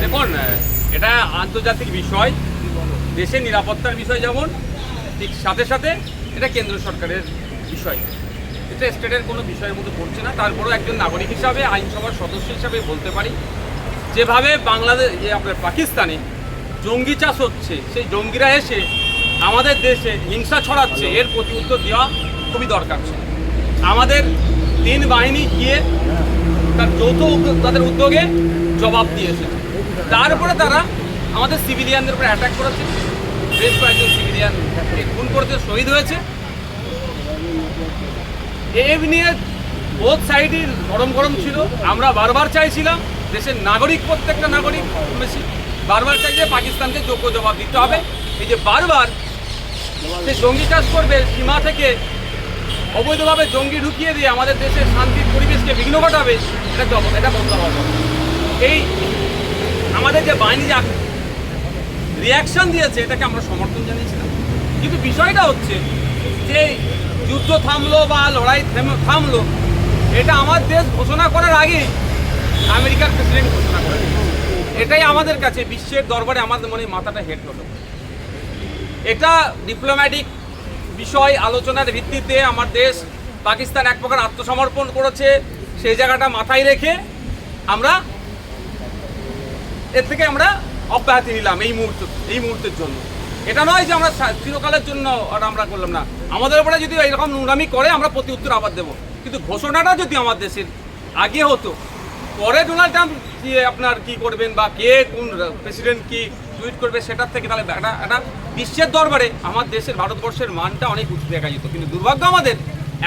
দেখুন, এটা আন্তর্জাতিক বিষয়, দেশের নিরাপত্তার বিষয় যেমন, ঠিক সাথে সাথে এটা কেন্দ্র সরকারের বিষয়। এটা স্টেটের কোনো বিষয়ের মধ্যে পড়ছে না। তারপরেও একজন নাগরিক হিসাবে, আইনসভার সদস্য হিসাবে বলতে পারি, যেভাবে বাংলাদেশ, যে আপনার পাকিস্তানে জঙ্গি চাষ হচ্ছে, সেই জঙ্গিরা এসে আমাদের দেশে হিংসা ছড়াচ্ছে, এর প্রতি উত্তর দেওয়া খুবই দরকার ছিল। আমাদের তিন বাহিনী গিয়ে তার যৌথ তাদের উদ্যোগে জবাব দিয়েছে। তারপরে তারা আমাদের সিভিলিয়ানদের উপরে অ্যাটাক করেছে। বেশ কয়েকজন সিভিলিয়ান খুন করতে শহীদ হয়েছে। এই নিয়ে বোধ সাইডই গরম গরম ছিল। আমরা বারবার চাইছিলাম দেশের নাগরিক, প্রত্যেকটা নাগরিক বেশি বারবার চাই যে পাকিস্তানকে যোগ্য জবাব দিতে হবে। এই যে বারবার সে জঙ্গি চাষ করবে, সীমা থেকে অবৈধভাবে জঙ্গি ঢুকিয়ে দিয়ে আমাদের দেশের শান্তির পরিবেশকে বিঘ্ন ঘটাবে, এটা জব- এটা বন্ধ দরকার। এই আমাদের যে বাহিনী যা রিয়াকশন দিয়েছে, এটাকে আমরা সমর্থন জানিয়েছিলাম। কিন্তু বিষয়টা হচ্ছে যে যুদ্ধ থামলো বা লড়াই থেম- থামলো, এটা আমার দেশ ঘোষণা করার আগে আমেরিকার প্রেসিডেন্ট ঘোষণা করে এটাই আমাদের কাছে, বিশ্বের দরবারে আমাদের মনে মাথাটা হেড হলো এটা ডিপ্লোম্যাটিক বিষয়, আলোচনার ভিত্তিতে আমার দেশ পাকিস্তান এক প্রকার আত্মসমর্পণ করেছে। সেই জায়গাটা মাথায় রেখে আমরা এর থেকে আমরা অব্যাহতি নিলাম এই মুহূর্ত এই মুহূর্তের জন্য। এটা নয় যে আমরা চিরকালের জন্য আমরা করলাম না। আমাদের উপরে যদি এরকম নোংরামি করে, আমরা প্রতি উত্তর আবার দেবো। কিন্তু ঘোষণাটা যদি আমার দেশের আগে হতো, পরে ডোনাল্ড ট্রাম্প আপনার কি করবেন বা কে কোন প্রেসিডেন্ট কি টুইট করবে সেটার থেকে তাহলে একটা একটা বিশ্বের দরবারে আমার দেশের ভারতবর্ষের মানটা অনেক উঁচু দেখা যেত। কিন্তু দুর্ভাগ্য আমাদের,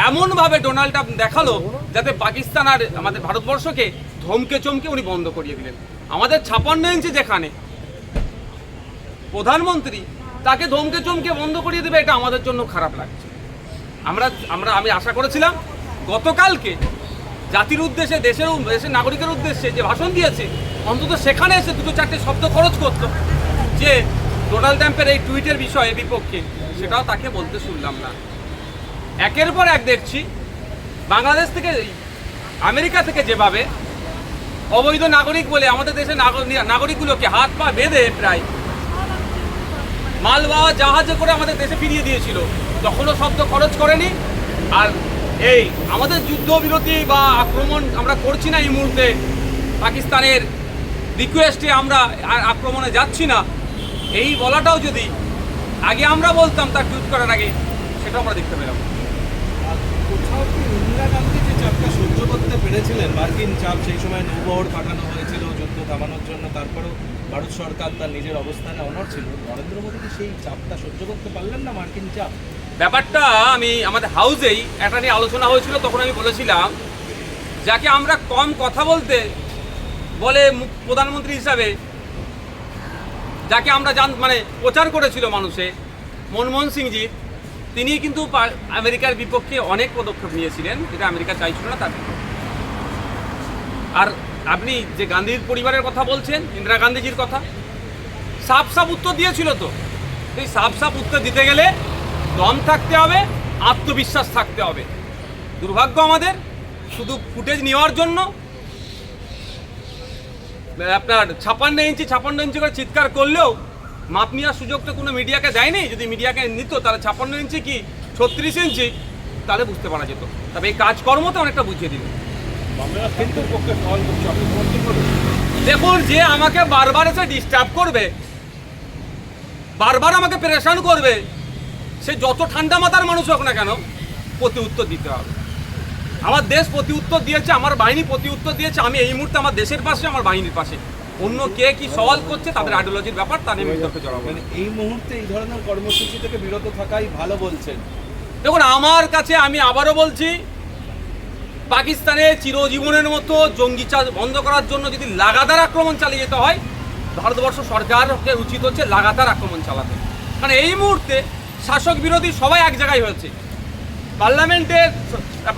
এমনভাবে ডোনাল্ড ট্রাম্প দেখাল যাতে পাকিস্তান আর আমাদের ভারতবর্ষকে ধমকে চমকে উনি বন্ধ করিয়ে দিলেন। আমাদের ছাপান্ন ইঞ্চি যেখানে, প্রধানমন্ত্রী তাকে ধমকে চমকে বন্ধ করিয়ে দেবে, এটা আমাদের জন্য খারাপ লাগছে। আমরা আমরা, আমি আশা করেছিলাম, গতকালকে জাতির উদ্দেশ্যে, দেশের দেশের নাগরিকের উদ্দেশ্যে যে ভাষণ দিয়েছে, অন্তত সেখানে এসে দুটো চারটে শব্দ খরচ করতো, যে ডোনাল্ড ট্রাম্পের এই টুইটের বিষয়ে বিপক্ষে, সেটাও তাকে বলতে শুনলাম না। একের পর এক দেখছি, বাংলাদেশ থেকে, আমেরিকা থেকে যেভাবে অবৈধ নাগরিক বলে আমাদের দেশের নাগরিকগুলোকে হাত পা বেঁধে প্রায় মালবাহা জাহাজে করে আমাদের দেশে ফিরিয়ে দিয়েছিল। তখনও শব্দ খরচ করেনি। আর এই আমাদের যুদ্ধবিরতি বা আক্রমণ আমরা করছি না এই মুহূর্তে। পাকিস্তানের রিকোয়েস্টে আমরা আর আক্রমণে যাচ্ছি না। এই বলাটাও যদি আগে আমরা বলতাম তার টুইট করার আগে সেটাও আমরা দেখতে পেলাম। কি ইন্দিরা যে চাপটা সহ্য করতে পেরেছিলেন, মার্কিন চাপ সেই সময় নৌবহর পাঠানো হয়েছিল, যুদ্ধ থামানোর জন্য, তারপরেও ভারত সরকার তার নিজের অবস্থানে অনড় ছিল। নরেন্দ্র মোদী সেই চাপটা সহ্য করতে পারলেন না মার্কিন চাপ? ব্যাপারটা আমি আমাদের হাউসেই একটা নিয়ে আলোচনা হয়েছিল, তখন আমি বলেছিলাম, যাকে আমরা কম কথা বলতে বলে প্রধানমন্ত্রী হিসাবে, যাকে আমরা জান মানে প্রচার করেছিল মানুষে, মনমোহন সিংজি, তিনি কিন্তু আমেরিকার বিপক্ষে অনেক পদক্ষেপ নিয়েছিলেন, যেটা আমেরিকা চাইছিল না তার আর আপনি যে গান্ধীর পরিবারের কথা বলছেন, ইন্দিরা গান্ধীজির কথা, সাফ সাফ উত্তর দিয়েছিল তো। এই সাফ সাফ উত্তর দিতে গেলে দম থাকতে হবে, আত্মবিশ্বাস থাকতে হবে। দুর্ভাগ্য আমাদের, শুধু ফুটেজ নেওয়ার জন্য আপনার ছাপান্ন ইঞ্চি ছাপান্ন ইঞ্চি করে চিৎকার করলেও মাপ নেওয়ার সুযোগ তো কোনো মিডিয়াকে দেয়নি। যদি মিডিয়াকে নিত, তাহলে ছাপান্ন ইঞ্চি কি ছত্রিশ ইঞ্চি? তাহলে বুঝতে পারা যেত। তবে এই কাজকর্মতে অনেকটা বুঝিয়ে দিল দেখুন যে আমাকে বারবার এসে ডিস্টার্ব করবে বারবার আমাকে প্রেশান করবে সে যত ঠান্ডা মাথার মানুষ হোক না কেন প্রতি উত্তর দিতে হবে। আমার দেশ প্রতি উত্তর দিয়েছে আমার বাহিনী প্রতি উত্তর দিয়েছে আমি এই মুহূর্তে আমার দেশের পাশে আমার বাহিনীর পাশে। অন্য কে কি সওয়াল করছে তাদের আইডিওলজির ব্যাপার তা নিয়ে বিতর্কে জড়াবো মানে এই মুহূর্তে এই ধরনের কর্মসূচি থেকে বিরত থাকাই ভালো বলছেন। দেখুন আমার কাছে আমি আবারও বলছি পাকিস্তানে চিরজীবনের মতো জঙ্গি চাষ বন্ধ করার জন্য যদি লাগাতার আক্রমণ চালিয়ে যেতে হয়, ভারতবর্ষ সরকারকে উচিত হচ্ছে লাগাতার আক্রমণ চালাতে। কারণ এই মুহূর্তে শাসক বিরোধী সবাই এক জায়গায় হয়েছে। পার্লামেন্টের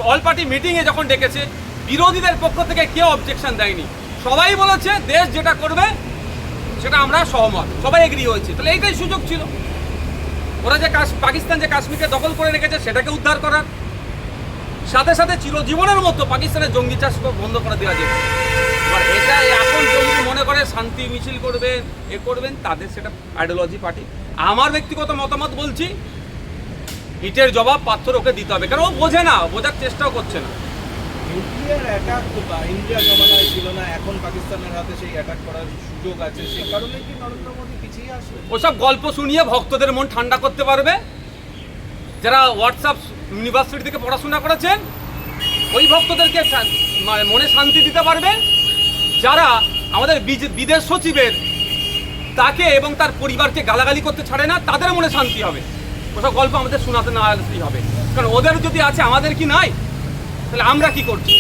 অল পার্টি মিটিংয়ে যখন ডেকেছে, বিরোধীদের পক্ষ থেকে কেউ অবজেকশন দেয়নি। সবাই বলেছে, দেশ যেটা করবে, সেটা আমরা সহমত। সবাই এগ্রি হয়েছে। তাহলে এইটাই সুযোগ ছিল। ওরা যে পাকিস্তান যে কাশ্মীরকে দখল করে রেখেছে, সেটাকে উদ্ধার করার সাথে সাথে চিরজীবনের মতো পাকিস্তানের জঙ্গি চাষ বন্ধ করে দেওয়া যেত। এবার এটা এখন কেউ যদি মনে করে শান্তি মিছিল করবেন এ করবেন তাদের সেটা আইডিওলজি পার্টি আমার ব্যক্তিগত মতামত বলছি ইটের জবাব পাথর ওকে দিতে হবে। কারণ ও বোঝে না বোঝার চেষ্টাও করছে না। নিউক্লিয়ার অ্যাটাক ইন্ডিয়া জমানায় ছিল না এখন পাকিস্তানের হাতে সেই অ্যাটাক করার সুযোগ আছে সেই কারণে কি নরেন্দ্র মোদী পিছিয়ে আসবে? ওসব গল্প শুনিয়ে ভক্তদের মন ঠান্ডা করতে পারবে। যারা হোয়াটসঅ্যাপ ইউনিভার্সিটি থেকে পড়াশোনা করেছেন, ওই ভক্তদেরকে মানে মনে শান্তি দিতে পারবে। যারা আমাদের বিদেশ সচিবের, তাকে এবং তার পরিবারকে গালাগালি করতে ছাড়ে না, তাদের মনে শান্তি হবে। ওসব গল্প আমাদের শোনাতে না হবে। কারণ ওদের যদি আছে, আমাদের কি নাই? তাহলে আমরা কি করছি?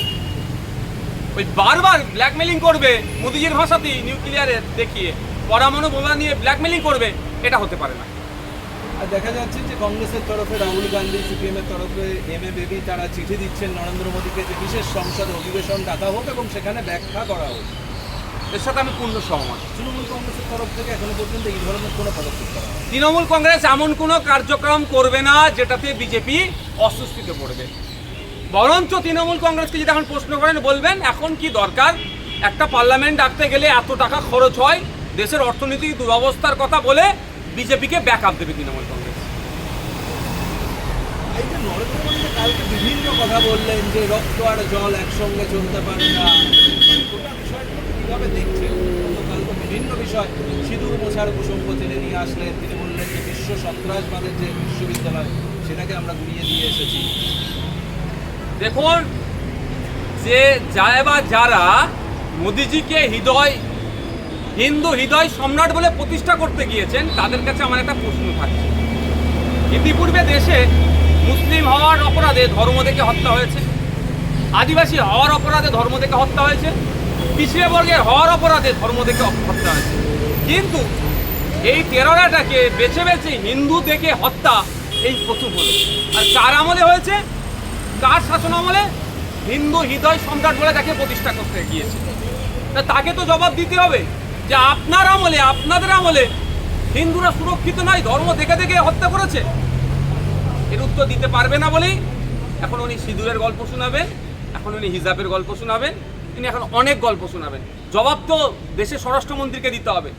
ওই বারবার ব্ল্যাকমেলিং করবে মোদিজির ভাষাতেই নিউক্লিয়ারের দেখিয়ে পরমাণু বোমা নিয়ে ব্ল্যাকমেলিং করবে, এটা হতে পারে না। দেখা যাচ্ছে যে কংগ্রেসের তরফে রাহুল গান্ধী সিপিএম এর তরফে এম এ বেবি তারা চিঠি দিচ্ছেন নরেন্দ্র মোদীকে যে বিশেষ সংসদ অধিবেশন ডাকা হোক এবং সেখানে ব্যাখ্যা করা হোক। এর সাথে আমি পূর্ণ সহমত। তৃণমূল কংগ্রেসের তরফ থেকে এখনও পর্যন্ত এই ধরনের কোনো পদক্ষেপ করা তৃণমূল কংগ্রেস এমন কোনো কার্যক্রম করবে না যেটাতে বিজেপি অস্বস্তিতে পড়বে। বরঞ্চ তৃণমূল কংগ্রেসকে যদি এখন প্রশ্ন করেন বলবেন এখন কি দরকার? একটা পার্লামেন্ট ডাকতে গেলে এত টাকা খরচ হয়? দেশের অর্থনৈতিক দুরবস্থার কথা বলে বিজেপিকে ব্যাক আপ দেবে তৃণমূল কংগ্রেস। এই যে নরেন্দ্র মোদী কালকে বিভিন্ন কথা বললেন যে রক্ত আর জল একসঙ্গে চলতে পারে না। গোটা বিষয়টাকে কীভাবে দেখছেন? বিভিন্ন বিষয় সিঁদুর মোছার প্রসঙ্গ টেনে নিয়ে আসলেন। তিনি বললেন যে বিশ্ব সন্ত্রাসবাদের যে বিশ্ববিদ্যালয় সেটাকে আমরা গুড়িয়ে দিয়ে এসেছি। দেখুন যে যায় বা যারা মোদিজিকে হৃদয় হিন্দু হৃদয় সম্রাট বলে প্রতিষ্ঠা করতে গিয়েছেন, তাদের কাছে আমার একটা প্রশ্ন থাকছে ইতিপূর্বে দেশে মুসলিম হওয়ার অপরাধে ধর্ম থেকে হত্যা হয়েছে। আদিবাসী হওয়ার অপরাধে ধর্ম থেকে হত্যা হয়েছে। পিছিয়ে বর্গের হওয়ার অপরাধে ধর্ম থেকে হত্যা হয়েছে। কিন্তু এই টেরোরাটাকে বেছে বেছে হিন্দু দেখে হত্যা এই প্রথম হলো। আর কার আমলে হয়েছে? কার শাসন আমলে? হিন্দু হৃদয় সম্রাট বলে তাকে প্রতিষ্ঠা করতে গিয়েছে। তাকে তো জবাব দিতে হবে। যে আপনার আমলে, আপনাদের আমলে হিন্দুরা সুরক্ষিত নয়, ধর্ম দেখে দেখে হত্যা করেছে। এর উত্তর দিতে পারবে না বলেই এখন উনি সিঁদুরের গল্প শোনাবেন, এখন উনি হিজাবের গল্প শোনাবেন, তিনি এখন অনেক গল্প শোনাবেন। জবাব তো দেশের স্বরাষ্ট্রমন্ত্রীকে দিতে হবে।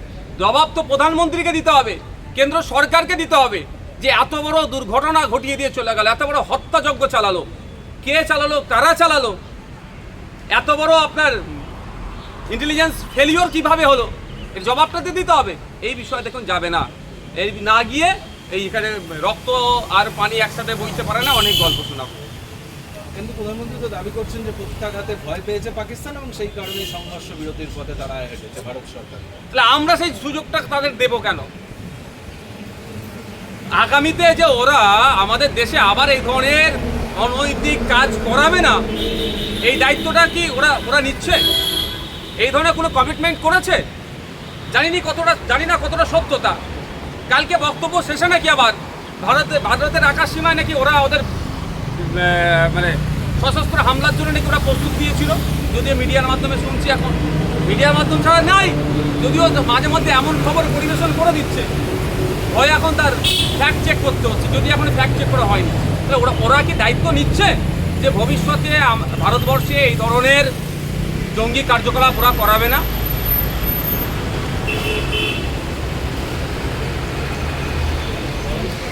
জবাব তো প্রধানমন্ত্রীকে দিতে হবে, কেন্দ্র সরকারকে দিতে হবে যে এত বড় দুর্ঘটনা ঘটিয়ে দিয়ে চলে গেল, এত বড় হত্যাযজ্ঞ চালালো। কে চালালো, কারা চালালো? এত বড় আপনার ইন্টেলিজেন্স ফেলিওর কীভাবে হলো? এর জবাবটা তো দিতে হবে। এই বিষয়ে দেখুন যাবে না। এই না গিয়ে এই এখানে রক্ত আর পানি একসাথে বইতে পারে না অনেক গল্প শোনাবো। কিন্তু প্রধানমন্ত্রী তো দাবি করছেন যে প্রত্যাঘাতে ভয় পেয়েছে পাকিস্তান এবং সেই কারণে সংঘর্ষ বিরতির পথে তারা হেঁটেছে ভারত সরকার। তাহলে আমরা সেই সুযোগটা তাদের দেবো কেন? আগামীতে যে ওরা আমাদের দেশে আবার এই ধরনের অনৈতিক কাজ করাবে না এই দায়িত্বটা কি ওরা ওরা নিচ্ছে? এই ধরনের কোনো কমিটমেন্ট করেছে? জানিনি কতটা জানি না কতটা সত্যতা। কালকে বক্তব্য শেষে নাকি আবার? ভারতে, ভারতের আকাশ সীমায় নাকি ওরা ওদের মানে সশস্ত্র হামলার জন্য নাকি ওরা প্রস্তুত দিয়েছিল যদিও মিডিয়ার মাধ্যমে শুনছি এখন। মিডিয়ার মাধ্যম ছাড়া নাই। যদিও মাঝে মধ্যে এমন খবর পরিবেশন করে দিচ্ছে। হয় এখন তার ফ্যাক্ট চেক করতে হচ্ছে। যদি এখন ফ্যাক্ট চেক করা হয়নি, তাহলে ওরা ওরা কি দায়িত্ব নিচ্ছে? যে ভবিষ্যতে ভারতবর্ষে এই ধরনের জঙ্গি কার্যকলাপ ওরা করাবে না? Beep, beep, beep.